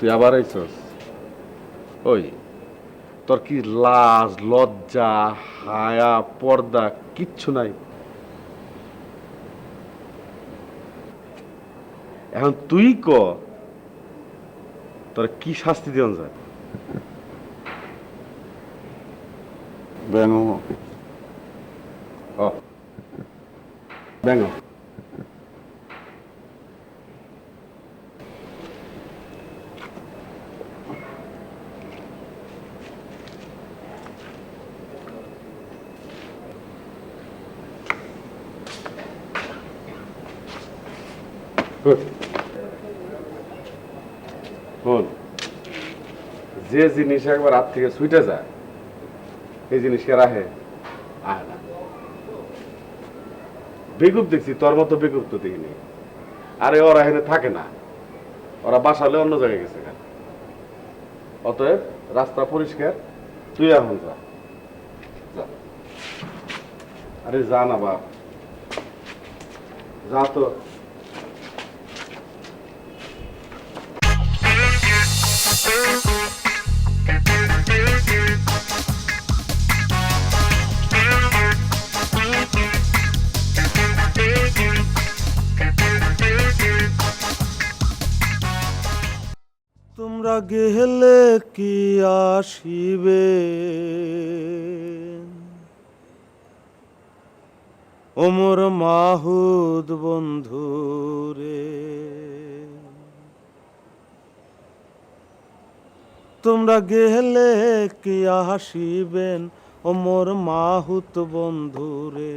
তুই আবার আইছস? ওই তোর কি লাজ লজ্জা হায়া পর্দা কিচ্ছু নাই? এখন তুই ক তোর কি শাস্তি দিয়ন যায়? ব্যাঙ। ও যে জিনিস একবার হাত থেকে ছুটে যায়, এই জিনিসকে রাখে আয় না বেকুব দেখছি, তোর মতো বেকুব তো দেখিনি। আরে ওরা এখানে থাকে না। ওরা বাসালে অন্য জায়গায় গেছে। অতএব রাস্তা পরিষ্কার, তুই এখন যা। আরে যা না বাপ। যা তো। তোমরা গেলে কি আসিবে? ওমর মাহুদ বন্ধু রে, তোমরা গেলে কি আসিবেন? ওমর মাহুত বন্ধু রে।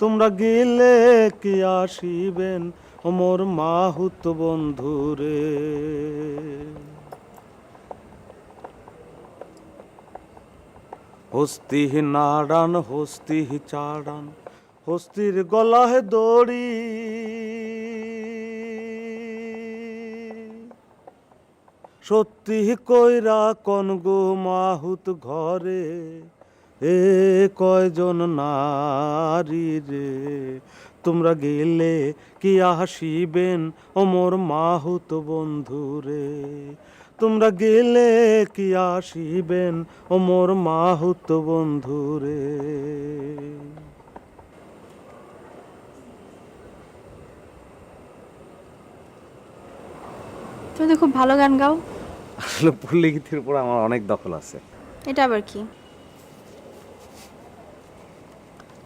তোমরা গেলে কি আসিবেন ওমর মাহুত বন্ধু রে হস্তি নাড়ান হস্তি চাড়ান, হস্তির গলায় দড়ি। সত্যি কইরা কন গো মাহুত ঘরে এ কয়জন নারী রে? তোমরা গেলে কি আসিবেন ওমর মাহুত বন্ধু রে? তোমরা গেলে কি আসিবেন ওমর মাহুত বন্ধু রে? তুমি তো খুব ভালো গান গাও। আসলে পল্লীগীতির উপর আমার অনেক দখল আছে। এটা আবার কি?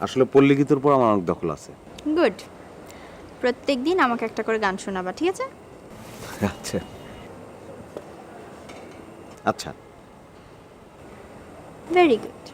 আসলে পল্লীগীতের উপর আমার অনেক দখল আছে। গুড। প্রত্যেক দিন আমাকে একটা করে গান শোনাবা ঠিক আছে? আচ্ছা। আচ্ছা। Very good